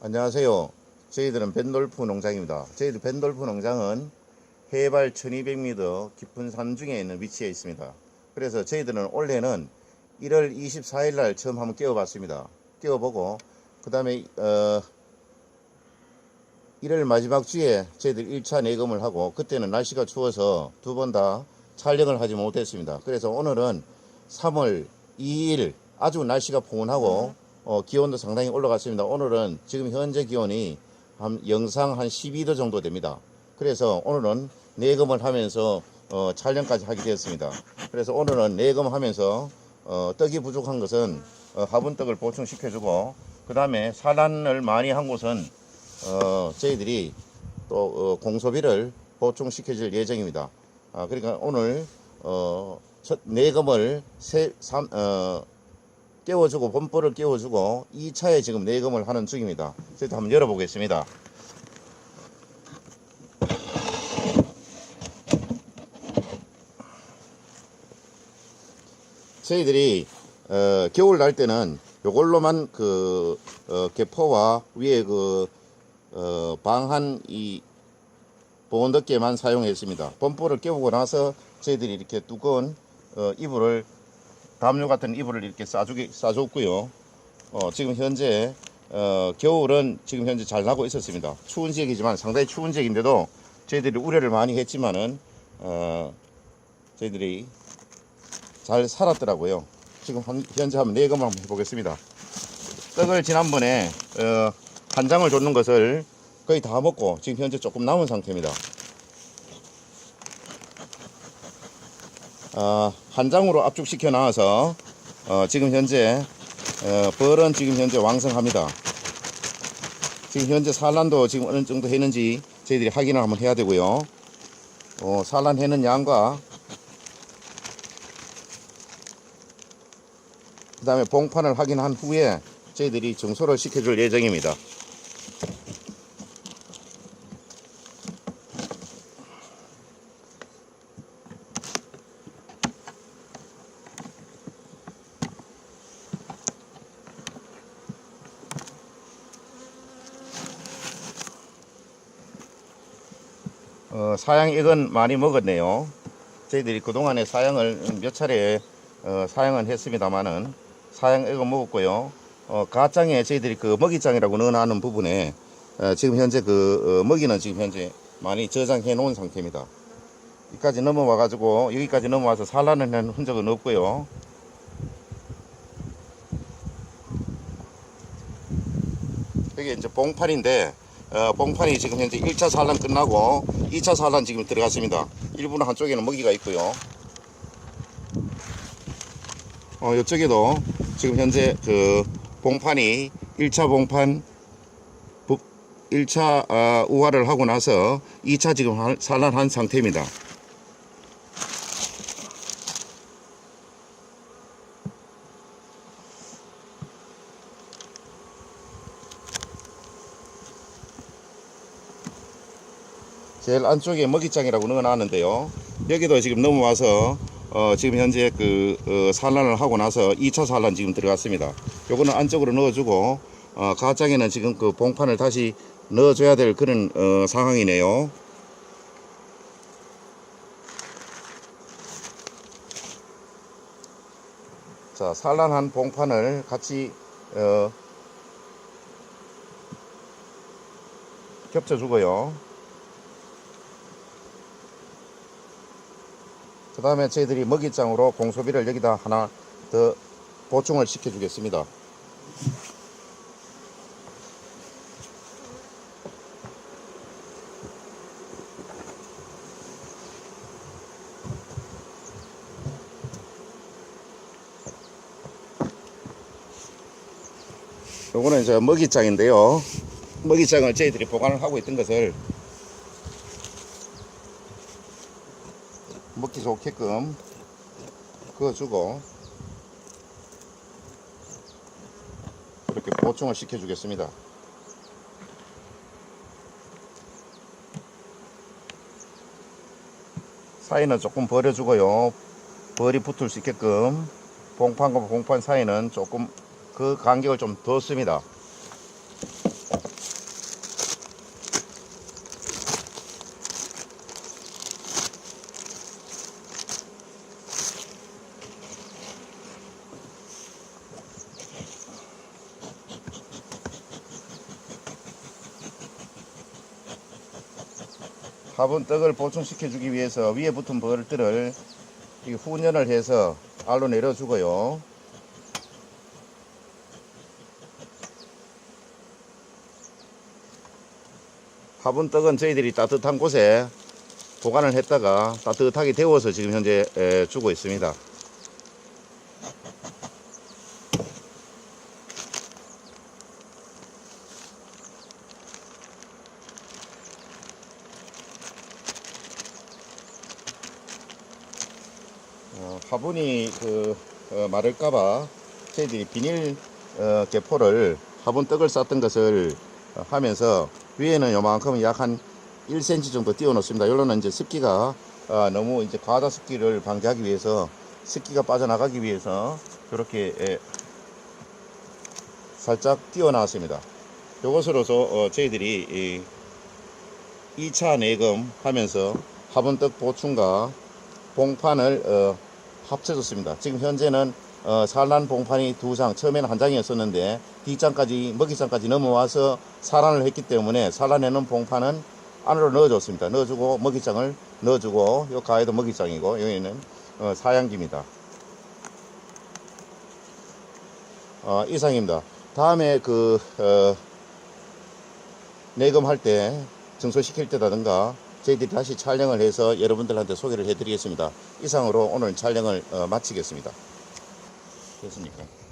안녕하세요. 저희들은 벤돌프 농장입니다. 저희들 벤돌프 농장은 해발 1200m 깊은 산 중에 있는 위치에 있습니다. 그래서 저희들은 올해는 1월 24일 날 처음 한번 깨워봤습니다. 깨워보고 그 다음에 어 1월 마지막 주에 저희들 1차 내검을 하고 그때는 날씨가 추워서 두 번 다 촬영을 하지 못했습니다. 그래서 오늘은 3월 2일 아주 날씨가 포근하고 어, 기온도 상당히 올라갔습니다. 오늘은 지금 현재 기온이 한 영상 한 12도 정도 됩니다. 그래서 오늘은 내검을 하면서 어, 촬영까지 하게 되었습니다. 그래서 오늘은 내검하면서 어, 떡이 부족한 것은 어, 화분떡을 보충시켜주고 그 다음에 산란을 많이 한 곳은 어, 저희들이 또 어, 공소비를 보충시켜줄 예정입니다. 아, 그러니까 오늘 어, 첫 내검을 세, 삼, 어, 깨워주고 본볼을 깨워주고 2차에 지금 내검을 하는 중입니다. 저희도 한번 열어보겠습니다. 저희들이 어, 겨울 날 때는 요걸로만 그 어, 개포와 위에 그 어, 방한 이 보온덮개만 사용했습니다. 범퍼를 깨우고 나서 저희들이 이렇게 두꺼운 어, 이불을 담요 같은 이불을 이렇게 싸주기 싸줬고요. 어, 지금 현재 어, 겨울은 지금 현재 잘 나고 있었습니다. 추운 지역이지만 상당히 추운 지역인데도 저희들이 우려를 많이 했지만은 어, 저희들이 잘 살았더라고요. 지금 한- 현재 한번 내검을 한번 해보겠습니다. 떡을 지난번에 어, 한 장을 줬는 것을 거의 다 먹고 지금 현재 조금 남은 상태입니다. 어, 한 장으로 압축시켜 놔서 어, 지금 현재 어, 벌은 지금 현재 왕성합니다. 지금 현재 산란도 지금 어느 정도 했는지 저희들이 확인을 한번 해야 되고요. 어, 산란해는 양과 그 다음에 봉판을 확인한 후에 저희들이 정소를 시켜줄 예정입니다. 어, 사양액은 많이 먹었네요. 저희들이 그동안에 사양을 몇 차례 어, 사양은 했습니다만은 사양액은 먹었고요. 어, 가장에 저희들이 그 먹이장이라고 넣어놓는 부분에 어, 지금 현재 그 어, 먹이는 지금 현재 많이 저장해 놓은 상태입니다. 여기까지 넘어와 가지고 여기까지 넘어와서 산란을 한 흔적은 없고요. 여기 이제 봉판인데 어, 봉판이 지금 현재 1차 산란 끝나고 2차 산란 지금 들어갔습니다. 일부는 한쪽에는 먹이가 있고요. 어, 이쪽에도 지금 현재 그 봉판이 1차 봉판 1차 아, 우화를 하고 나서 2차 지금 한- 산란한 상태입니다. 제일 안쪽에 먹이장이라고 넣어놨는데요. 여기도 지금 넘어와서 어, 지금 현재 그 어, 산란을 하고 나서 2차 산란 지금 들어갔습니다. 요거는 안쪽으로 넣어주고 어, 가장에는 지금 그 봉판을 다시 넣어줘야 될 그런 어, 상황이네요. 자 산란한 봉판을 같이 어, 겹쳐주고요. 그 다음에 저희들이 먹이장으로 공소비를 여기다 하나 더 보충을 시켜 주겠습니다. 요거는 이제 먹이장인데요. 먹이장을 저희들이 보관을 하고 있던 것을 먹기 좋게끔 그어주고 이렇게 보충을 시켜주겠습니다. 사이는 조금 버려주고요. 벌이 붙을 수 있게끔 봉판과 봉판 사이는 조금 그 간격을 좀 뒀습니다. 화분 떡을 보충시켜 주기 위해서 위에 붙은 벌들을 이 훈연을 해서 알로 내려주고요. 화분 떡은 저희들이 따뜻한 곳에 보관을 했다가 따뜻하게 데워서 지금 현재 에, 주고 있습니다. 어, 화분이 그 어, 마를까봐 저희들이 비닐 어, 개포를 화분 떡을 쌌던 것을 어, 하면서 위에는 요만큼 약한 1cm 정도 띄워 놓습니다. 여기는 이제 습기가 어, 너무 이제 과다 습기를 방지하기 위해서 습기가 빠져나가기 위해서 이렇게 예, 살짝 띄워 놨습니다. 이것으로서 어, 저희들이 이 2차 내금 하면서 화분떡 보충과 봉판을 어, 합쳐줬습니다. 지금 현재는 어, 산란 봉판이 두 장, 처음에는 한 장이었었는데 뒷장까지 먹이장까지 넘어와서 산란을 했기 때문에 산란해놓은 봉판은 안으로 넣어줬습니다. 넣어주고 먹이장을 넣어주고 요 가에도 먹이장이고 여기는 어, 사양기입니다. 어, 이상입니다. 다음에 그 어, 내금할 때 증소시킬 때라든가 저희들이 다시 촬영을 해서 여러분들한테 소개를 해드리겠습니다. 이상으로 오늘 촬영을 어, 마치겠습니다. 됐습니까?